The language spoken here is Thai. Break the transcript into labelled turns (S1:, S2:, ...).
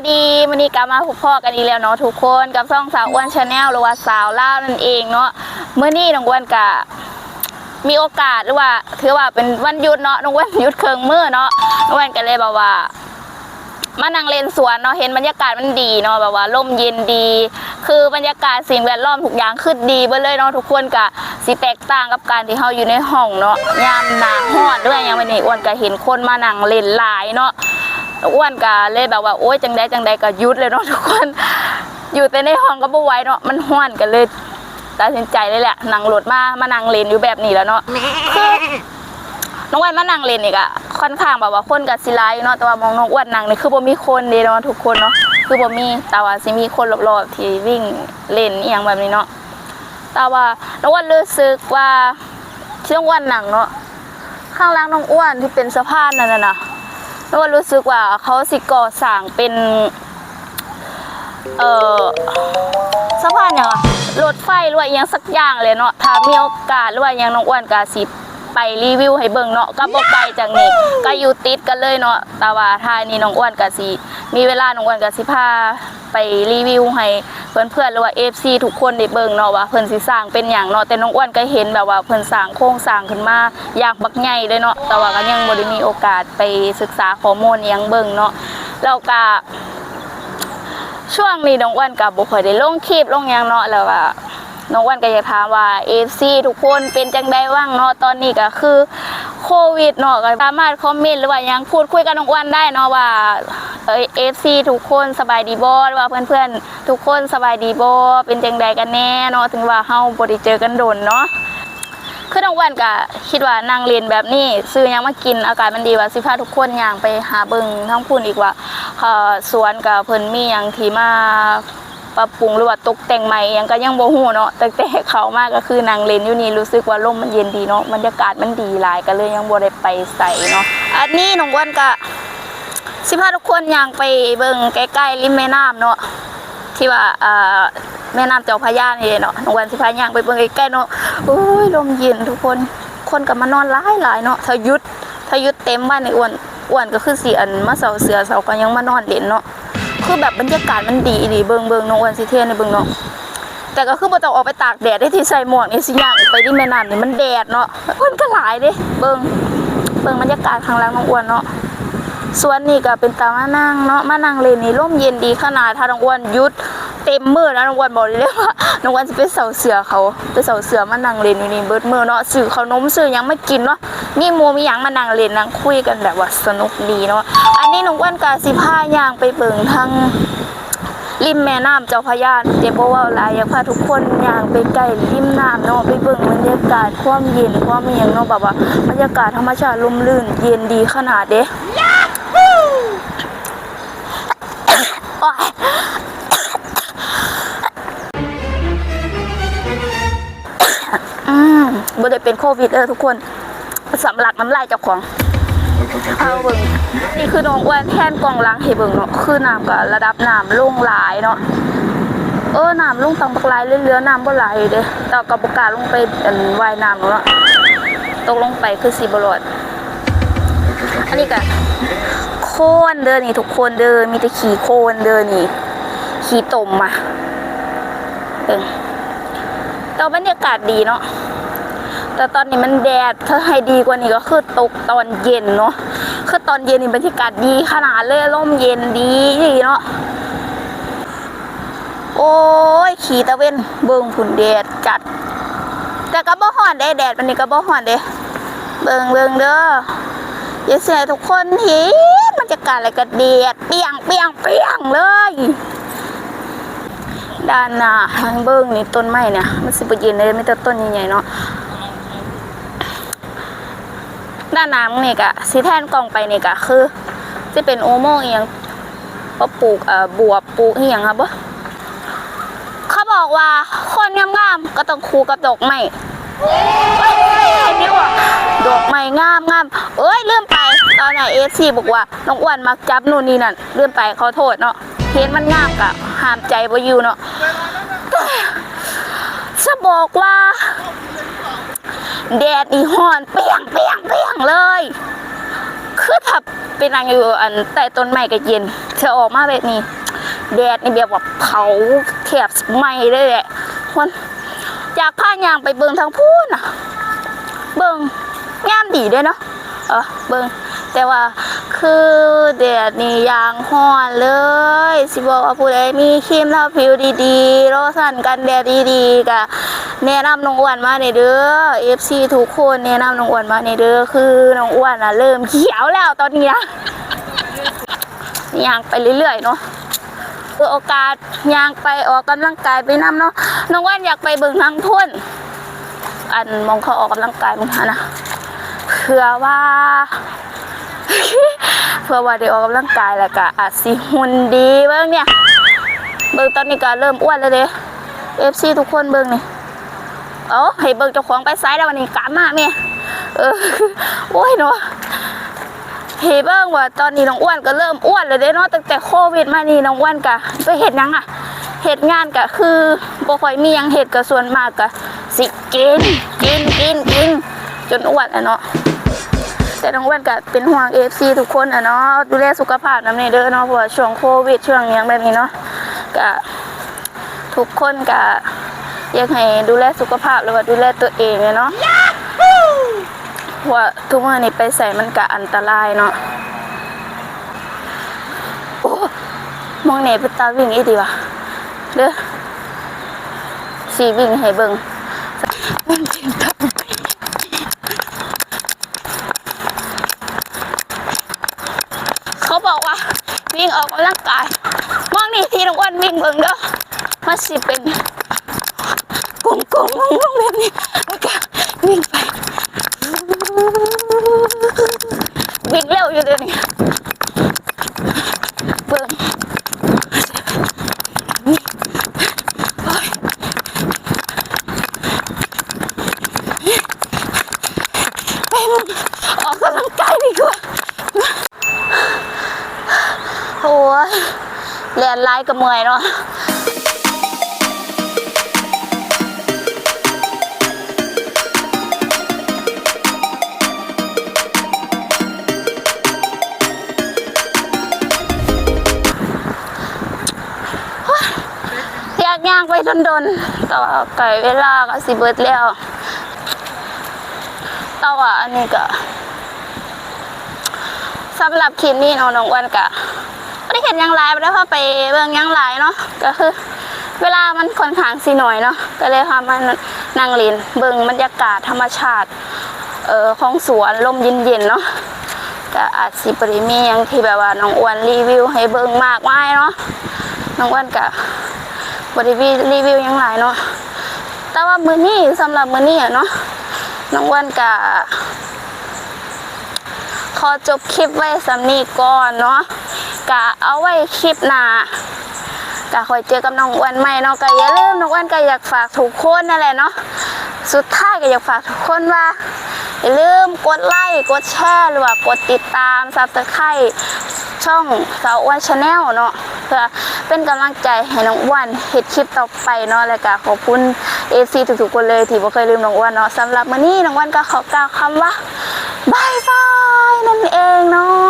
S1: ายดีวันนี้กลับมาพบพ่อกันอีกแล้วเนาะทุกคนกับช่องสาวอ้วนชาแนลหรือว่าสาวเล่านั่นเองเนาะเมื่อนี้น้องอ้วนกะมีโอกาสหรือว่าถือว่าเป็นวันหยุดเนาะน้องอ้วนหยุดเคิงมือเนาะน้องอ้วนก็เลยแบบว่ามานั่งเล่นสวนเนาะเห็นบรรยากาศมันดีเนาะแบบว่าร่มเย็นดี คือบรรยากาศสิ่งแวดล้อมทุกอย่างคือดีเบิดเลยเนาะทุกคนกะสิแตกต่างกับการที่เฮาอยู่ในห้องเนาะยามหนาฮ้อนด้วยยังไม่นี่อ้วนก็เห็นคนมานั่งเล่นหลายเนาะ อ้วนกะเลยแบบว่าโอ๊ยจังใดจังใดก็ยุดเลยเนาะทุกคน อยู่แต่ในห้องก็บ่ไหวเนาะมันห้อนกันเลยตัดสินใจเลยแหละนั่งรถมามานั่งเล่นอยู่แบบนี้แล้วเนาะคือน้องอ้วนมานั่งเล่นอีกอะค่อนข้างแบบว่าคนกับสิไลายเนาะแต่ว่ามองน้องอ้วนนั่งนี่คือบ่มีคนเดีเนาะทุกคนเนาะคือบ่มีแต่ว่าสิมีคนรอบๆที่วิ่งเล่นอีหยังแบบนี้เนาะแต่ว่าน้องอ้วนรู้สึกว่าที่น้องอ้วนนั่งเนาะข้างล่างน้องอ้วนที่เป็นสะพานนั่นน่ะ นะแล้วก็รู้สึกว่าเขาสิก่อสร้างเป็น เอ่อสะพานอย่าะรถไฟหรือว่ายังสักอย่างเลยเนาะถ้ามีโอกาสหรือว่ายังน้องอ้วนกาสิไปรีวิวให้เบิ่งเนาะก็บ่ไกลจากนี้ก็อยู่ติดกันเลยเนาะแต่ว่าท้ายนี้น้องอ้วนกาสิมีเวลาน้องอ้วนกาสิพา ไปรีวิวให้เพื่อนๆหรือว่า FC ทุกคนได้เบิ่งเนาะว่าเพิ่นสิสร้างเป็นหยังเนาะแต่น้องอ้วนก็เห็นแบบว่าเพิ่นสร้างโครงสร้างขึ้นมาอยางบักใหญ่เลยเนาะแต่ว่าก็ยังบ่ได้มีโอกาสไปศึกษาข้อมูลอิหยังเบิ่งเนาะแล้วก็ช่วงนี้น้องอ้วนกับบุคอยได้ลงคลิปลงหยังเนาะแล้วว่าน้องอ้วนก็อยากถามว่าเอฟซีทุกคนเป็นจังได้ว่างเนาะตอนนี้ก็คือ โควิดเนาะก็สามารถคอมเมนต์หรือว่ายังพูดคุยกับน้องอ้วนได้เนาะว่าเอฟซีทุกคนสบายดีบ่หรือว่าเพื่อนๆทุกคนสบายดีบ่เป็นจังไดกันแน่เนาะถึงว่าเฮาบ่ได้เจอกันโดนเนาะคือน้องวันก็คิดว่านั่งเรียนแบบนี้ซื้อยังมากินอากาศมันดีว่าสิพาทุกคนย่างไปหาเบิงทั้งพูนอีกว่าเอ่อสวนกับเพิ่นมีหยังที่มา ปรับปรุงหรือว่าตกแต่งใหม่ยังก็ยังบ่ฮู้เนาะแต่แต่เขามากก็คือนั่งเลนอยู่นี่รู้สึกว่าลมมันเย็นดีเนาะบรรยากาศมันดีหลายก็เลยยังบ่ได้ไปใส่เนาะอันนี้น้องอ้วันก็สิพาทุกคนย่างไปเบิ่งใกล้ๆริมแม่น้ำเนาะที่ว่าเอ่อแม่น้ำเจ้าพระยานี่เนาะน้องวันสิพาย่างไปเบิ่งใกล้ๆเนาะโอ้ยลมเย็นทุกคนคนก็มานอนหลายหลายๆเนาะถ้าหยุดถ้าหยุดเต็มบ้านในอ้วนอ้วนก็คือสิอันมาเสาเสือเสาก็ยังมานอนเล่นเนาะ คือแบบบรรยากาศมันดีดีเบิงเบิงน้องอ้วนสิเทียนในเบิงเนาะแต่ก็คือบ่ต้องออกไปตากแดดได้ที่ใส่หมวกนี่สิย่างไปที่แม่น้ำนี่มันแดดเนาะคนก็หลายเด้เบิงเบิงบรรยากาศข้างล่างน้องอ้วนเนาะ ส่วนนี้ก็เป็นตามานั่งเนาะมานั่งเลนนี่ร่มเย็นดีขนาดถ้าน้องอ้วนยุดเต็มมือแล้วน้องอ้วนบอกเลยว่าน้องอ้วนจะไปเสาเสือเขาไปเสาเสือมานั่งเลนอยู่นี่เบิดมือเนาะซื้อเขานมซื้อยังไม่กินเนาะมีหมูมีหยังมานั่งเล่นนั่งคุยกันแบบว่าสนุกดีเนาะอันนี้น้องอ้วนกาสิพาย่างไปเบิ่งทางริมแม่น้ำเจ้าพระยาเดี๋ยวบอว่าลายอยากพาทุกคนย่างไปใกล้ริมน้ำเนาะไปเบิ่งบรรยากาศความเย็นความอหยังเนาะแบบว่าบรรยากาศธรรมชาติลมลื่นเย็นดีขนาดเด้ โอืมบ่ได้เป็นโควิดเด้อทุกคนสำลักน้ำลายเจ้าของเอาเบิ่งนี่คือน้องอ้วนแทนกองล้างให้เบิ่งเนาะคือน้ำกับระดับน้ำลงหลายเนาะเออน้ำลงตังบักลายเรือๆน้ำบ่ไหลเด้แต่กับบ่กล้าลงไปอันว่ายน้ำเนาะตกลงไปคือสิบ่รอดอันนี้ก็โคนเดินนี่ทุกคนเดินมีแต่ขี่โคนเดินนี่ขี่ตมมาเออแต่บรรยากาศดีเนาะแต่ตอนนี้มันแดดถ้าให้ดีกว่านี้ก็คือตกตอนเย็นเนาะคือตอนเย็นนี่บรรยากาศดีขนาดเลยร่มเย็นดีเนาะโอ้ยขี่ตะเวนเบิ่งผุนแดดจัด แต่ก็บ่ฮ้อนเด้แดดวันนี้ก็บ่ฮ้อนเด้เบิ่งเบิ่งเด้ออย่าเสียทุกคนเห็นบรรยากาศอะไรก็เดียดเปียงเปียงเปียงเลย ด้านหน้าทางเบิ้งนี่ต้นไม้เนี่ยมันสิบเย็นเลยมีแต่ต้นใหญ่ๆเนาะด้านน้ามึงนี่กะสีแทนกล่องไปนี่กะคือจะเป็นโอโมงอียงก็ปลูกเอ่อบวบปลูกเอียงครับบ่เขาบอกว่าคนงามๆก็ต้องคูกับดกไม้นี่ว่าดอกไม้งามงามเอ้ยลืมไป นไหนเอซีบอกว่าน้องอ้วนมักจับนู่นนี่นั่นลืมไปขอโทษเนาะเห็นมันงามกะห้ามใจบ่อยู่เนาะจะบอกว่า แดดนี่ฮ้อนเปียงเปียงเปียงเลย คือถ้าเป็นนางอยู่อันใต้ต้นไม้ก็เย็นเธอออกมาแบบนี้ แดดนี่แบบว่าเผาแถบไหม้เลยแหละคนอยากพายางไปเบิงทางพูนน่ะ เบิงงามดีด้วยเนาะเออเบิง แต่ว่าคือแดดนี่ยางห้อนเลย สิบอกว่าผู้ใดมีครีมทาผิวดีๆโลชั่นกันแดดดีๆกะแนะนำน้องอ้วนมาในเด้อ FC ทุกคนแนะนำน้องอ้วนมาในเด้อคือน้องอ้วนอะเริ่มเขียวแล้วตอนนี้นะยางไปเรื่อยๆเนาะคือโอกาสยางไปออกกำลังกายไปน้ำเนาะน้องว่านอยากไปเบิ่งทางทุ่นอันมองเขาออกกำลังกายมึงนะเพื่อว่า เพื่อว่าได้ออกกำลังกายแล้วก็อาจสิหุ่นดีเบิ่งเนี่ย เบิ่งตอนนี้ก็เริ่มอ้วนแล้วเด้เอฟซีทุกคนเบิ่งนี่เอ้าให้เบิ่งเจ้าของไปไซด์แล้ววันนี้กล้ามากเนี่ยเออโอ้ยเนาะเห็นบ้งว่าตอนนี้น้องอ้วนก็เริ่มอ้วนเลยเด้เนาะตั้งแต่โควิดมานี่น้องอ้วนก็ไปเฮ็ดยังอะเฮ็ดงานก็คือบ่ค่อยมียังเฮ็ดก็ส่วนมากก็สิกินกินกินกินจนอ้วนอะเนาะ แต่น้องอ้วนก็เป็นห่วง FC ทุกคนอะเนาะดูแลสุขภาพนำในเด้อเนาะเพราะว่าช่วงโควิดช่วงหยังแบบนี้เนาะก็ทุกคนก็อยากให้ดูแลสุขภาพหรือว่าดูแลตัวเองเนาะเพราะทุกมื่อนี้ไปใส่มันก็อันตรายเนาะโอ้มองเนไปตาวิ่งอีดีวะเด้อสีวิ่งให้เบิงมันจริงจังเขาบอกว่า วิ่งออกกำลังกายมองนี่ที่น้องอ้วนวิ่งเบิงเด้อมาสิเป็นกลมๆงงๆแบบนี้แล้วก็วิ่งไป วิ่งเร็วอยู่เดี๋ยวนี้เบิ่งไปมึงออกกำลังกายดีกว่าโอ้ย เรียนไล่กับเมื่อยเนาะยากย่างไปดนๆแต่ว่าไก่เวลาก็สิเบิดแล้วต่ว่าอันนี้ก็สำหรับคลิปนี้น้องน้องอ้วนก็ไม่ได้เห็นยังหลายไม่ได้พาไปเบิ่งยังหลายเนาะก็คือ เวลามันค่อนข้างสิหน่อยเนาะก็เลยพามานั่งเลินเบิ่งบรรยากาศธรรมชาติเอ่อของสวนลมเย็นๆเนาะก็อาจสิบริมีหยังที่แบบว่าน้องอ้วนรีวิวให้เบิ่งมากมายเนาะน้องอ้วนก็บริวีรีวิวยังหลายเนาะแต่ว่ามือนี้สำหรับมือนี้อะเนาะน้องอ้วนกะขอจบคลิปไว้สำนีก่อนเนาะ กะเอาไว้คลิปหน้ากะคอยเจอกับน้องอ้วนใหม่เนาะกะอย่าลืมน้องอ้วนก็อยากฝากทุกคนนั่นแหละเนาะสุดท้ายก็อยากฝากทุกคนว่าอย่าลืมกดไลค์กดแชร์หรือว่ากดติดตามซับสไครต์ช่องสาวอ้วนชาแนลเนาะเพื่อเป็นกำลังใจให้น้องอ้วนเฮ็ดคลิปต่อไปเนาะแล้วก็ขอบคุณเอซีทุกๆคนเลยที่บ่เคยลืมน้องอ้วนเนาะสำหรับมื้อนี้น้องอ้วนก็ขอกล่าวคำว่าบายบายนั่นเองเนาะ